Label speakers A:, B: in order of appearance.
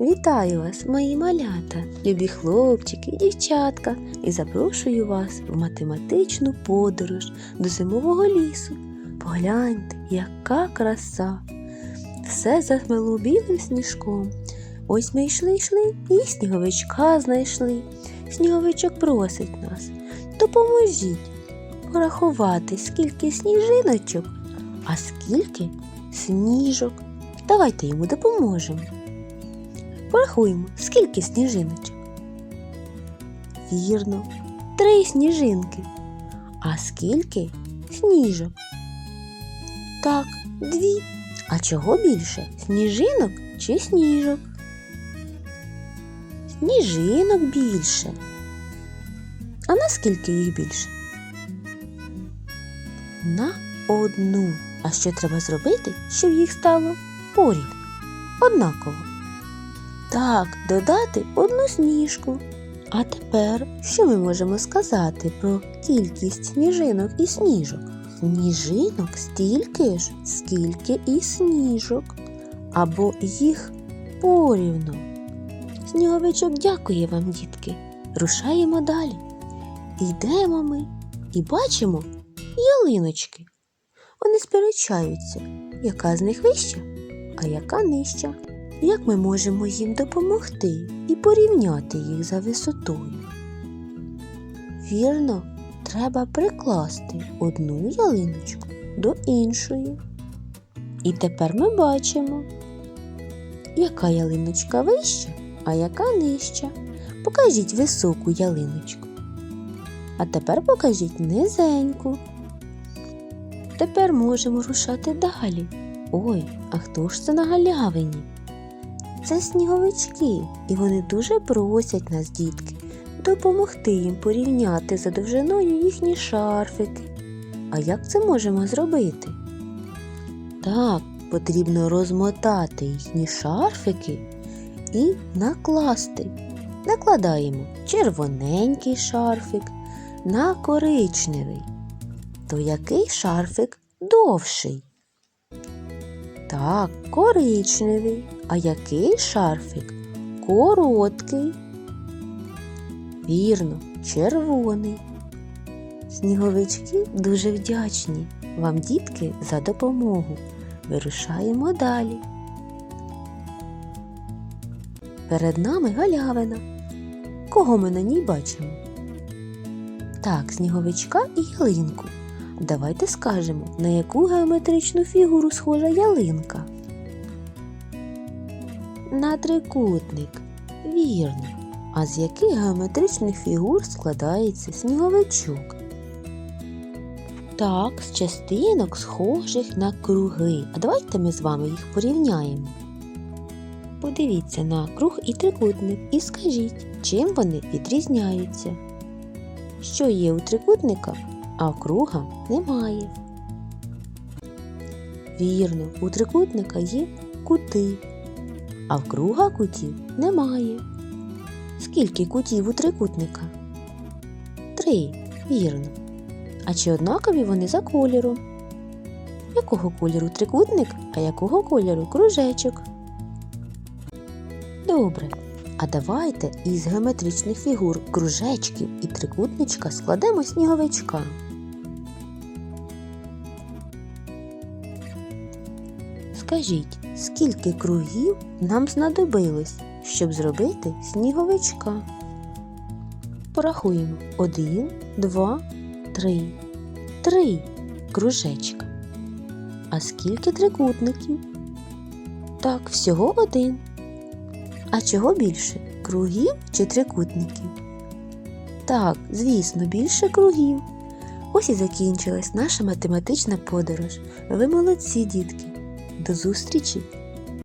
A: Вітаю вас, мої малята, любі хлопчики дівчатка, і запрошую вас в математичну подорож до зимового лісу. Погляньте, яка краса! Все захмело білим сніжком. Ось ми йшли йшли і сніговичка знайшли. Сніговичок просить нас, допоможіть порахувати, скільки сніжиночок, а скільки сніжок. Давайте йому допоможемо. Порахуємо, скільки сніжиночок. Вірно, три сніжинки. А скільки сніжок? Так, дві. А чого більше? Сніжинок чи сніжок? Сніжинок більше. А наскільки їх більше? На одну. А що треба зробити, щоб їх стало порівну? Однаково. Так, додати одну сніжку. А тепер що ми можемо сказати про кількість сніжинок і сніжок? Сніжинок стільки ж, скільки і сніжок, або їх порівну. Сніговичок дякує вам, дітки. Рушаємо далі. Йдемо ми і бачимо ялиночки. Вони сперечаються, яка з них вища, а яка нижча. Як ми можемо їм допомогти і порівняти їх за висотою? Вірно, треба прикласти одну ялиночку до іншої. І тепер ми бачимо, яка ялиночка вища, а яка нижча. Покажіть високу ялиночку. А тепер покажіть низеньку. Тепер можемо рушати далі. Ой, а хто ж це на галявині? Це сніговички, і вони дуже просять нас, дітки, допомогти їм порівняти за довжиною їхні шарфики. А як це можемо зробити? Так, потрібно розмотати їхні шарфики і накласти. Накладаємо червоненький шарфик на коричневий. То який шарфик довший? Так, коричневий. А який шарфик? Короткий. Вірно, червоний. Сніговички дуже вдячні вам, дітки, за допомогу. Вирушаємо далі. Перед нами галявина. Кого ми на ній бачимо? Так, сніговичка і ялинку. Давайте скажемо, на яку геометричну фігуру схожа ялинка. На трикутник. Вірно. А з яких геометричних фігур складається сніговичок? Так, з частинок, схожих на круги. А давайте ми з вами їх порівняємо. Подивіться на круг і трикутник і скажіть, чим вони відрізняються. Що є у трикутника, а в круга немає. Вірно, у трикутника є кути, а в кутів немає. Скільки кутів у трикутника? Три, вірно. А чи однакові вони за кольором? Якого кольору трикутник, а якого кольору кружечок? Добре. А давайте із геометричних фігур кружечків і трикутничка складемо сніговичка. Скажіть, скільки кругів нам знадобилось, щоб зробити сніговичка? Порахуємо один, два, три. Три кружечка. А скільки трикутників? Так, всього один. А чого більше? Кругів чи трикутників? Так, звісно, більше кругів. Ось і закінчилась наша математична подорож. Ви молодці, дітки. До зустрічі